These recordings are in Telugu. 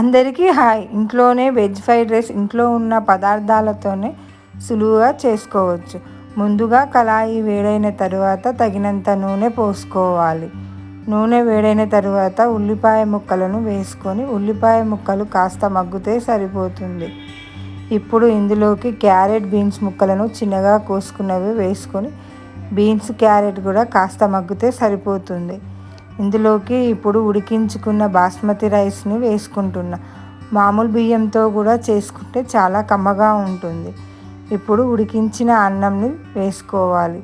అందరికీ హాయ్. ఇంట్లోనే వెజ్ ఫ్రైడ్ రైస్ ఇంట్లో ఉన్న పదార్థాలతోనే సులువుగా చేసుకోవచ్చు. ముందుగా కళాయి వేడైన తరువాత తగినంత నూనె పోసుకోవాలి. నూనె వేడైన తరువాత ఉల్లిపాయ ముక్కలను వేసుకొని ఉల్లిపాయ ముక్కలు కాస్త మగ్గుతే సరిపోతుంది. ఇప్పుడు ఇందులోకి క్యారెట్ బీన్స్ ముక్కలను చిన్నగా కోసుకున్నవి వేసుకొని బీన్స్ క్యారెట్ కూడా కాస్త మగ్గితే సరిపోతుంది. ఇందులోకి ఇప్పుడు ఉడికించుకున్న బాస్మతి రైస్ని వేసుకుంటున్నా. మామూలు బియ్యంతో కూడా చేసుకుంటే చాలా కమ్మగా ఉంటుంది. ఇప్పుడు ఉడికించిన అన్నంని వేసుకోవాలి.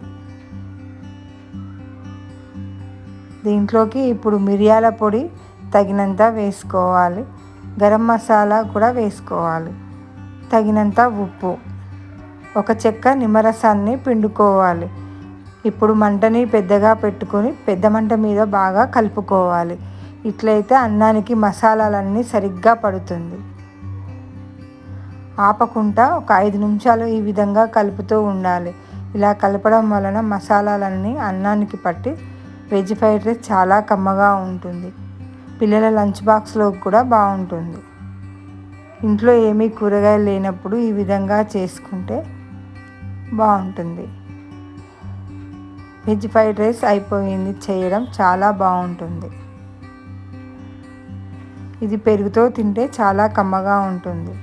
దీంట్లోకి ఇప్పుడు మిరియాల పొడి తగినంత వేసుకోవాలి. గరం మసాలా కూడా వేసుకోవాలి. తగినంత ఉప్పు. ఒక చెక్క నిమ్మరసాన్ని పిండుకోవాలి. ఇప్పుడు మంటని పెద్దగా పెట్టుకొని పెద్ద మంట మీద బాగా కలుపుకోవాలి. ఇట్లయితే అన్నానికి మసాలాలన్నీ సరిగ్గా పడుతుంది. ఆపకుండా ఒక ఐదు నిమిషాలు ఈ విధంగా కలుపుతూ ఉండాలి. ఇలా కలపడం వలన మసాలాలన్నీ అన్నానికి పట్టి వెజ్ ఫ్రైడ్ రైస్ చాలా కమ్మగా ఉంటుంది. పిల్లల లంచ్ బాక్స్లో కూడా బాగుంటుంది. ఇంట్లో ఏమీ కూరగాయలు లేనప్పుడు ఈ విధంగా చేసుకుంటే బాగుంటుంది. వెజ్ ఫ్రైడ్ రైస్ అయిపోయింది. చేయడం చాలా బాగుంటుంది. ఇది పెరుగుతో తింటే చాలా కమ్మగా ఉంటుంది.